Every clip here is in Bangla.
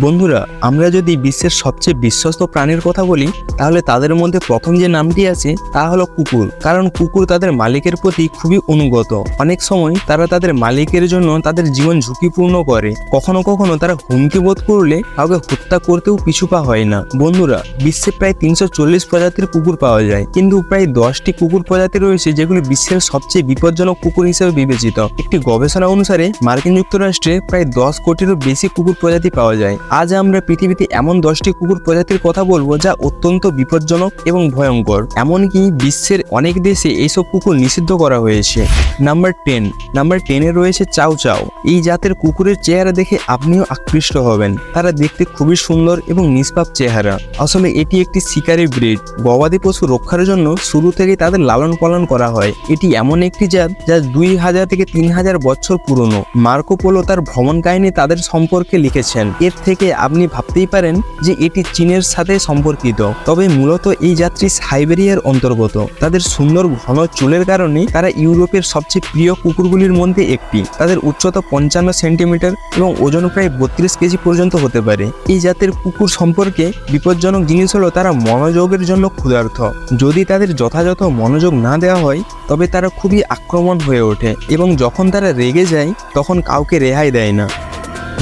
বন্ধুরা, আমরা যদি বিশ্বের সবচেয়ে বিশ্বস্ত প্রাণীর কথা বলি, তাহলে তাদের মধ্যে প্রথম যে নামটি আছে, তা হলো কুকুর। কারণ কুকুর তাদের মালিকের প্রতি খুবই অনুগত। অনেক সময় তারা তাদের মালিকের জন্য তাদের জীবন ঝুঁকিপূর্ণ করে। কখনো কখনো তারা হুমকি বোধ করলে কাউকে হত্যা করতেও পিছু পা হয় না। বন্ধুরা, বিশ্বে প্রায় তিনশো চল্লিশ প্রজাতির কুকুর পাওয়া যায়। কিন্তু প্রায় দশটি কুকুর প্রজাতি রয়েছে, যেগুলি বিশ্বের সবচেয়ে বিপজ্জনক কুকুর হিসেবে বিবেচিত। একটি গবেষণা অনুসারে, মার্কিন যুক্তরাষ্ট্রে প্রায় দশ কোটিরও বেশি কুকুর প্রজাতি পাওয়া যায়। আজ আমরা পৃথিবীতে এমন দশটি কুকুর প্রজাতির কথা বলব যা অত্যন্ত বিপজ্জনক এবং ভয়ঙ্কর। এমনকি বিশ্বের অনেক দেশে এইসব কুকুর নিষিদ্ধ করা হয়েছে। Number ten. নাম্বার টেনে রয়েছে চাউ চাউ। এই জাতের কুকুরের চেহারা দেখে আপনিও আকৃষ্ট হবেন। তারা দেখতে খুবই সুন্দর এবং নিষ্পাপ চেহারা। আসলে এটি একটি শিকারী ব্রিড। গবাদি পশু রক্ষার জন্য শুরু থেকে তাদের লালন পালন করা হয়। এটি এমন একটি জাত যা দুই হাজার থেকে তিন হাজার বছর পুরনো। মার্কোপোলো তার ভ্রমণ কাহিনী তাদের সম্পর্কে লিখেছেন। এর থেকে আপনি ভাবতেই পারেন যে এটি চীনের সাথে সম্পর্কিত। তবে মূলত এই যাত্রী সাইবেরিয়ার অন্তর্গত। তাদের সুন্দর ঘন চুলের কারণে তারা ইউরোপের সবচেয়ে প্রিয় কুকুরগুলির মধ্যে একটি। তাদের উচ্চতা পঞ্চান্ন সেন্টিমিটার এবং ওজন প্রায় বত্রিশ কেজি পর্যন্ত হতে পারে। এই জাতের কুকুর সম্পর্কে বিপজ্জনক জিনিস হলো তারা মনোযোগের জন্য ক্ষুধার্ত। যদি তাদের যথাযথ মনোযোগ না দেওয়া হয়, তবে তারা খুবই আক্রমণ হয়ে ওঠে এবং যখন তারা রেগে যায়, তখন কাউকে রেহাই দেয় না।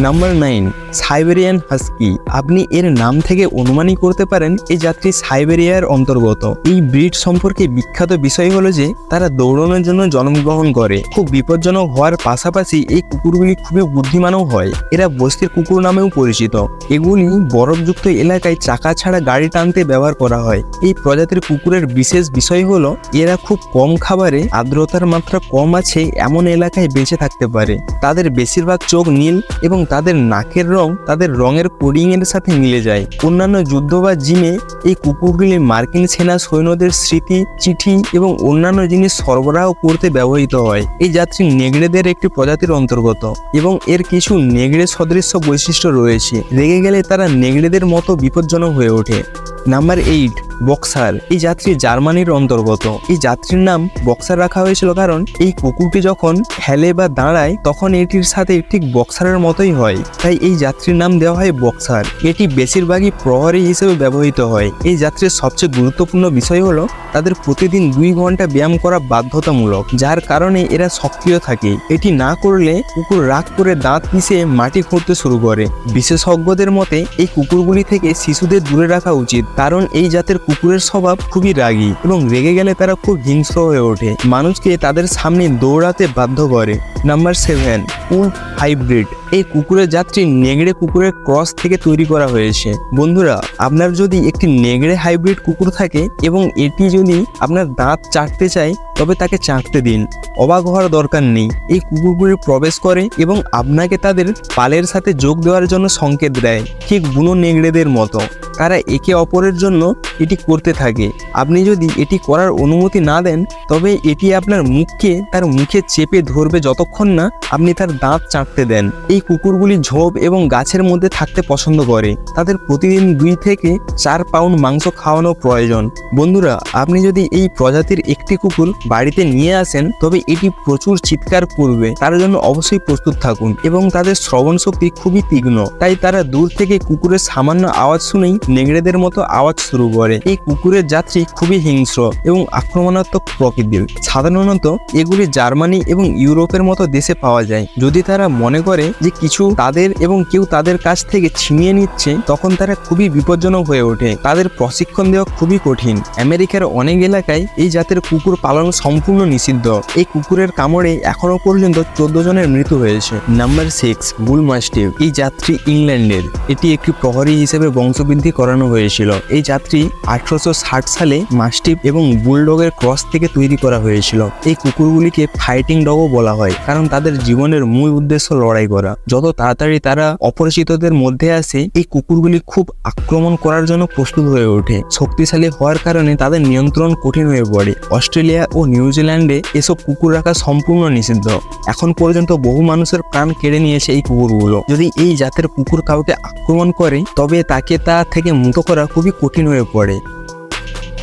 নাম্বার নাইন সাইবেরিয়ান হাস্কি আপনি এর নাম থেকে অনুমানই করতে পারেন এই যাত্রী সাইবেরিয়ার অন্তর্গত। এই ব্রিড সম্পর্কে বিখ্যাত বিষয় হলো যে, তারা দৌড়ানোর জন্য জন্মগ্রহণ করে। খুব বিপজ্জনক হওয়ার পাশাপাশি এই কুকুরগুলি খুবই বুদ্ধিমানও হয়। এরা বস্তির কুকুর নামেও পরিচিত। এগুলি বরফযুক্ত এলাকায় চাকা ছাড়া গাড়ি টানতে ব্যবহার করা হয়। এই প্রজাতির কুকুরের বিশেষ বিষয় হলো, এরা খুব কম খাবারে আর্দ্রতার মাত্রা কম আছে এমন এলাকায় বেঁচে থাকতে পারে। তাদের বেশিরভাগ চোখ নীল এবং তাদের নাকের রং তাদের রঙের কোডিং এর সাথে মিলে যায়। অন্যান্য যুদ্ধ বা জিমে এই কুকুরগুলি মার্কিন সেনা সৈন্যদের স্মৃতি, চিঠি এবং অন্যান্য জিনিস সরবরাহ করতে ব্যবহৃত হয়। এই যাত্রী নেগড়েদের একটি প্রজাতির অন্তর্গত এবং এর কিছু নেগড়ে সদৃশ্য বৈশিষ্ট্য রয়েছে। রেগে গেলে তারা নেগড়েদের মতো বিপজ্জনক হয়ে ওঠে। নাম্বার এইট বক্সার এই যাত্রী জার্মানির অন্তর্গত। এই যাত্রীর নাম বক্সার রাখা হয়েছিল কারণ এই কুকুরটি যখন খেলে বা দাঁড়ায়, তখন এটির সাথে ঠিক বক্সারের মতোই হয়। তাই এই যাত্রীর নাম দেওয়া হয় বক্সার এটি বেশিরভাগই প্রহরী হিসেবে ব্যবহৃত হয়। এই যাত্রীর সবচেয়ে গুরুত্বপূর্ণ বিষয় হলো তাদের প্রতিদিন দুই ঘণ্টা ব্যায়াম করা বাধ্যতামূলক, যার কারণে এরা সক্রিয় থাকে। এটি না করলে কুকুর রাগ করে দাঁত পিষে মাটি খুঁড়তে শুরু করে। বিশেষজ্ঞদের মতে, এই কুকুরগুলি থেকে শিশুদের দূরে রাখা উচিত। কারণ এই জাতের কুকুরের স্বভাব খুবই রাগী এবং রেগে গেলে তারা খুব হিংস্র হয়ে ওঠে। মানুষকে তাদের সামনে দৌড়াতে বাধ্য করে। Number seven wolf hybrid. এই কুকুরের যাত্রী নেগড়ে কুকুরের ক্রস থেকে তৈরি করা হয়েছে। বন্ধুরা, আপনার যদি একটি নেগড়ে হাইব্রিড কুকুর থাকে এবং এটি যদি আপনার দাঁত চাটতে চায়, তবে তাকে চাটতে দিন। অবাক হওয়ার দরকার নেই। এই কুকুরগুলি প্রবেশ করে এবং আপনাকে তাদের পালের সাথে যোগ দেওয়ার জন্য সংকেত দেয়। ঠিক বুনো নেগড়েদের মতো। তারা একে অপরের জন্য এটি করতে থাকে। আপনি যদি এটি করার অনুমতি না দেন, তবে এটি আপনার মুখকে তার মুখে চেপে ধরবে যতক্ষণ না আপনি তার দাঁত চাটতে দেন। এই কুকুরগুলি ঝোপ এবং গাছের মধ্যে থাকতে পছন্দ করে। তাদের প্রতিদিন দুই থেকে চার পাউন্ড মাংস খাওয়ানো প্রয়োজন। বন্ধুরা, আপনি যদি এই প্রজাতির একটি কুকুর বাড়িতে নিয়ে আসেন, তবে এটি প্রচুর চিৎকার করবে। তার জন্য অবশ্যই প্রস্তুত থাকুন এবং তাদের শ্রবণ শক্তি খুবই তীক্ষ্ণ। তাই তারা দূর থেকে কুকুরের সামান্য আওয়াজ শুনেই নেগড়েদের মতো আওয়াজ শুরু করে। এই কুকুরের যাত্রী খুবই হিংস্র এবং আক্রমণাত্মক প্রকৃতির। সাধারণত এগুলি জার্মানি এবং ইউরোপের মতো দেশে পাওয়া যায়। যদি তারা মনে করে যে কিছু তাদের এবং কেউ তাদের কাছ থেকে ছিনিয়ে নিচ্ছে, তখন তারা খুবই বিপজ্জনক হয়ে ওঠে। তাদের প্রশিক্ষণ দেওয়া খুবই কঠিন। আমেরিকার অনেক এলাকায় এই জাতের কুকুর পালন সম্পূর্ণ নিষিদ্ধ। এই কুকুরের কামড়ে এখনও পর্যন্ত চোদ্দ জনের মৃত্যু হয়েছে। নাম্বার সিক্স বুল মাস্টিভ এই যাত্রী ইংল্যান্ডের। এটি একটি প্রহরী হিসেবে বংশবৃদ্ধি করানো হয়েছিল। এই যাত্রী আঠারোশো ষাট সালে মাস্টিভ এবং বুলডগের ক্রস থেকে তৈরি করা হয়েছিল। এই কুকুরগুলিকে ফাইটিং ডগও বলা হয়, কারণ তাদের জীবনের মূল উদ্দেশ্য লড়াই করা। যত তাড়াতাড়ি তারা অপরিচিতদের মধ্যে আসে, এই কুকুরগুলি খুব আক্রমণ করার জন্য প্রস্তুত হয়ে ওঠে। শক্তিশালী হওয়ার কারণে তাদের নিয়ন্ত্রণ কঠিন হয়ে পড়ে। অস্ট্রেলিয়া ও নিউজিল্যান্ডে এসব কুকুর রাখা সম্পূর্ণ নিষিদ্ধ। এখন পর্যন্ত বহু মানুষের প্রাণ কেড়ে নিয়েছে এই কুকুরগুলো। যদি এই জাতের কুকুর কাউকে আক্রমণ করে, তবে তাকে তা থেকে মুক্ত করা খুবই কঠিন হয়ে পড়ে।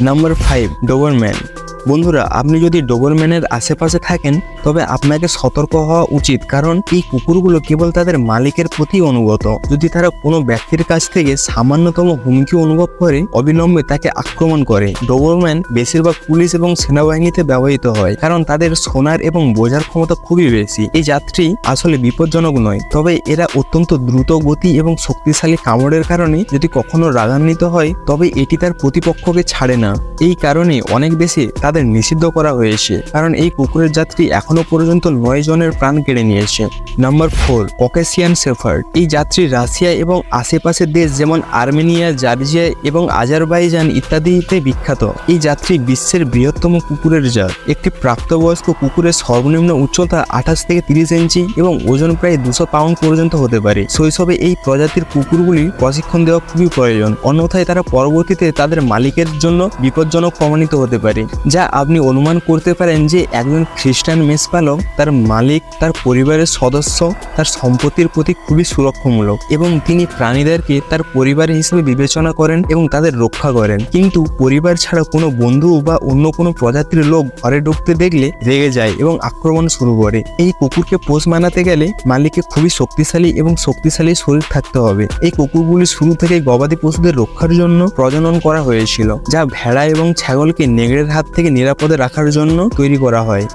নাম্বার ফাইভ ডোবরম্যান বন্ধুরা আপনি যদি ডোবরম্যানের আশেপাশে থাকেন তবে আপনাকে সতর্ক হওয়া উচিত, কারণ এই কুকুরগুলো কেবল তাদের মালিকের প্রতি অনুগত। যদি তারা কোনো ব্যক্তির কাছ থেকে সামান্যতম হুমকি অনুভব করে, অবিলম্বে তাকে আক্রমণ করে। ডোবরম্যান বেশিরভাগ পুলিশ এবং সেনাবাহিনীতে ব্যবহৃত হয়, কারণ তাদের সোনার এবং বোঝার ক্ষমতা খুবই বেশি। এই যাত্রী আসলে বিপজ্জনক নয়, তবে এরা অত্যন্ত দ্রুত গতি এবং শক্তিশালী কামড়ের কারণে যদি কখনো রাগান্বিত হয়, তবে এটি তার প্রতিপক্ষকে ছাড়ে না। এই কারণে অনেক দেশে তাদের নিষিদ্ধ করা হয়েছে, কারণ এই কুকুরের যাত্রী এখনও পর্যন্ত নয় জনের প্রাণ কেড়ে নিয়েছে। Number four, Caucasian shepherd. এই যাত্রী রাশিয়া এবং আশেপাশের দেশ যেমন আর্মেনিয়া, জার্জিয়া এবং আজারবাইজান ইত্যাদিতে বিখ্যাত। এই যাত্রী বিশ্বের বৃহত্তম কুকুরের জাত। একটি প্রাপ্তবয়স্ক কুকুরের সর্বনিম্ন উচ্চতা আঠাশ থেকে তিরিশ ইঞ্চি এবং ওজন প্রায় দুশো পাউন্ড পর্যন্ত হতে পারে। শৈশবে এই প্রজাতির কুকুরগুলি প্রশিক্ষণ দেওয়া খুবই প্রয়োজন। অন্যথায় তারা পরবর্তীতে তাদের মালিকের জন্য বিপজ্জনক প্রমাণিত হতে পারে, যা আপনি অনুমান করতে পারেন যে একজন খ্রিস্টান মেষপালক তার মালিক, তার পরিবারের সদস্য, তার সম্পত্তির প্রতি খুবই সুরক্ষামূলক এবং তিনি প্রাণীদেরকে তার পরিবার হিসেবে বিবেচনা করেন এবং তাদের রক্ষা করেন। কিন্তু পরিবার ছাড়া কোনো বন্ধু বা অন্য কোনো প্রজাতির লোক ঘরে ঢুকতে দেখলে রেগে যায় এবং আক্রমণ শুরু করে। এই কুকুরকে পোষ মানাতে গেলে মালিককে খুবই শক্তিশালী এবং শক্তিশালী শরীর থাকতে হবে। এই কুকুরগুলি শুরু থেকে গবাদি পশুদের রক্ষার জন্য প্রজনন করা হয়েছিল, যা ভেড়া এবং ছাগলকে নেগড়ের হাত থেকে নিরাপদে রাখার জন্য তৈরি করা হয়।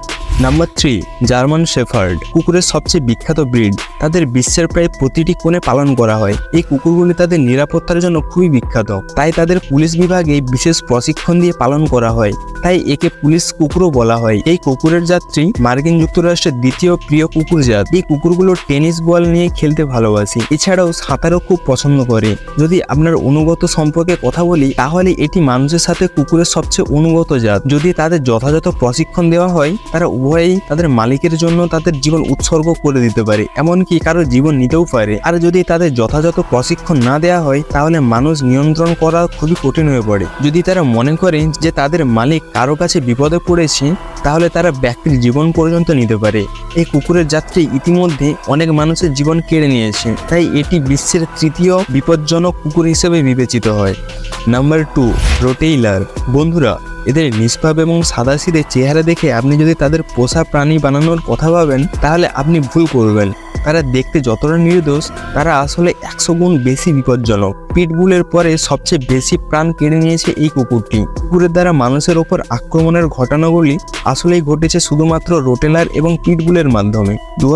নাম্বার থ্রি জার্মান শেফার্ড কুকুরের সবচেয়ে বিখ্যাত ব্রিড তাদের বিশ্বের প্রায় প্রতিটি কোণে পালন করা হয়। এই কুকুরগুলি তাদের নিরাপত্তার জন্য খুবই বিখ্যাত। তাই তাদের পুলিশ বিভাগে বিশেষ প্রশিক্ষণ দিয়ে পালন করা হয়। তাই একে পুলিশ কুকুরও বলা হয়। এই কুকুরের যাত্রী মার্কিন যুক্তরাষ্ট্রের দ্বিতীয় প্রিয় কুকুর জাত। এই কুকুরগুলো টেনিস বল নিয়ে খেলতে ভালোবাসে। এছাড়াও সাঁতারও খুব পছন্দ করে। যদি আপনার অনুগত সম্পর্কে কথা বলি, তাহলে এটি মানুষের সাথে কুকুরের সবচেয়ে অনুগত জাত। যদি তাদের যথাযথ প্রশিক্ষণ দেওয়া হয়, তারা উভয়েই তাদের মালিকের জন্য তাদের জীবন উৎসর্গ করে দিতে পারে। এমনকি কারও জীবন নিতেও পারে? আর যদি তাদের যথাযথ প্রশিক্ষণ না দেওয়া হয়, তাহলে মানুষ নিয়ন্ত্রণ করা খুবই কঠিন হয়ে পড়ে। যদি তারা মনে করেন যে তাদের মালিক কারও কাছে বিপদে পড়েছে, তাহলে তারা ব্যক্তির জীবন পর্যন্ত নিতে পারে। এই কুকুরের যাত্রী ইতিমধ্যে অনেক মানুষের জীবন কেড়ে নিয়েছে, তাই এটি বিশ্বের তৃতীয় বিপজ্জনক কুকুর হিসেবে বিবেচিত হয়। Number two, rottweiler. বন্ধুরা, এদের নিষ্পাপ এবং সাদাসিধে চেহারা দেখে আপনি যদি তাদের পোষা প্রাণী বানানোর কথা ভাবেন, তাহলে আপনি ভুল করবেন। তারা দেখতে যতটা নির্দোষ, তারা আসলে একশো গুণ বেশি বিপজ্জনক। পিটবুলের পরে সবচেয়ে বেশি প্রাণ কেড়ে নিয়েছে এই কুকুরটি। কুকুরের দ্বারা মানুষের ওপর আক্রমণের ঘটনাগুলি আসলেই ঘটেছে শুধুমাত্র রোটেলার এবং পিটবুলের মাধ্যমে। দু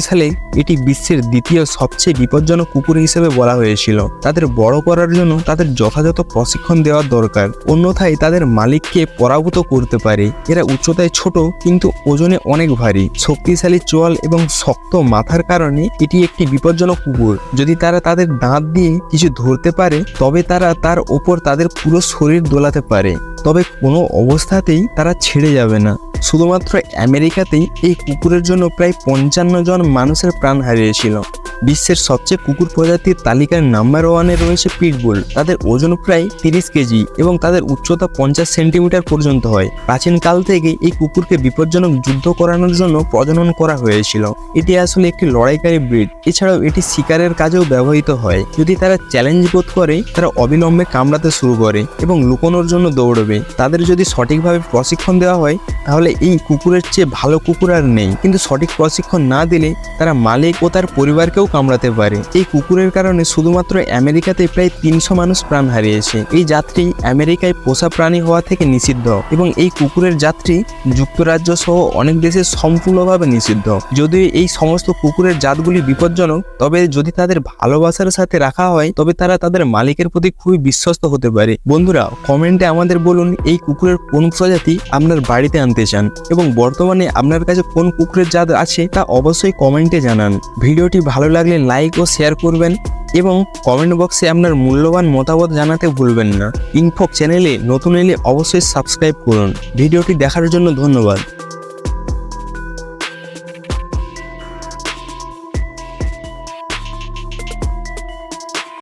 সালে এটি বিশ্বের দ্বিতীয় সবচেয়ে বিপজ্জনক কুকুর হিসেবে বলা হয়েছিল। তাদের বড় করার জন্য তাদের যথাযথ প্রশিক্ষণ দেওয়ার দরকার। অন্যথায় তাদের মালিককে পরাভূত করতে পারে। এরা উচ্চতায় ছোট, কিন্তু ওজনে অনেক ভারী। শক্তিশালী চোয়াল এবং শক্ত মাথার কারণে এটি একটি বিপজ্জনক কুকুর। যদি তারা তাদের দাঁত দিয়ে কিছু ধরতে পারে, তবে তারা তার ওপর তাদের পুরো শরীর দোলাতে পারে। তবে কোনো অবস্থাতেই তারা ছেড়ে যাবে না। শুধুমাত্র আমেরিকাতেই এই কুকুরের জন্য প্রায় পঞ্চান্ন জন মানুষের প্রাণ হারিয়েছিল। বিশ্বের সবচেয়ে কুকুর প্রজাতির তালিকার নাম্বার ওয়ানে রয়েছে পিটবুল। তাদের ওজন প্রায় তিরিশ কেজি এবং তাদের উচ্চতা পঞ্চাশ সেন্টিমিটার পর্যন্ত হয়। প্রাচীনকাল থেকে এই কুকুরকে বিপজ্জনক যুদ্ধ করানোর জন্য প্রজনন করা হয়েছিল। এটি আসলে একটি লড়াইকারী ব্রিড। এছাড়াও এটি শিকারের কাজেও ব্যবহৃত হয়। যদি তারা চ্যালেঞ্জ বোধ করে, তারা অবিলম্বে কামড়াতে শুরু করে এবং লুকোনোর জন্য দৌড়বে। তাদের যদি সঠিকভাবে প্রশিক্ষণ দেওয়া হয়, তাহলে এই কুকুরের চেয়ে ভালো কুকুর আর নেই। কিন্তু সঠিক প্রশিক্ষণ না দিলে তারা মালিক ও তার পরিবারকেও কামড়াতে পারে। এই কুকুরের কারণে শুধুমাত্র আমেরিকাতে প্রায় তিনশো মানুষ প্রাণ হারিয়েছে। এই যাত্রী আমেরিকায় পোষা প্রাণী হওয়া থেকে নিষিদ্ধ এবং এই কুকুরের যাত্রী যুক্তরাজ্য সহ অনেক দেশে সম্পূর্ণভাবে নিষিদ্ধ। যদিও এই সমস্ত কুকুরের জাতগুলি বিপজ্জনক, তবে যদি তাদের ভালোবাসার সাথে রাখা হয়, তবে তারা তাদের মালিকের প্রতি খুবই বিশ্বস্ত হতে পারে। বন্ধুরা, কমেন্টে আমাদের বলুন, এই কুকুরের কোন প্রজাতি আপনার বাড়িতে আনতে চান এবং বর্তমানে আপনার কাছে কোন কুকুরের জাত আছে তা অবশ্যই কমেন্টে জানান। ভিডিওটি ভালো লাগলে লাইক ও শেয়ার করবেন এবং কমেন্ট বক্সে আপনার মূল্যবান মতামত জানাতে ভুলবেন না। ইনফক চ্যানেলে নতুন এলে অবশ্যই সাবস্ক্রাইব করুন। ভিডিওটি দেখার জন্য ধন্যবাদ।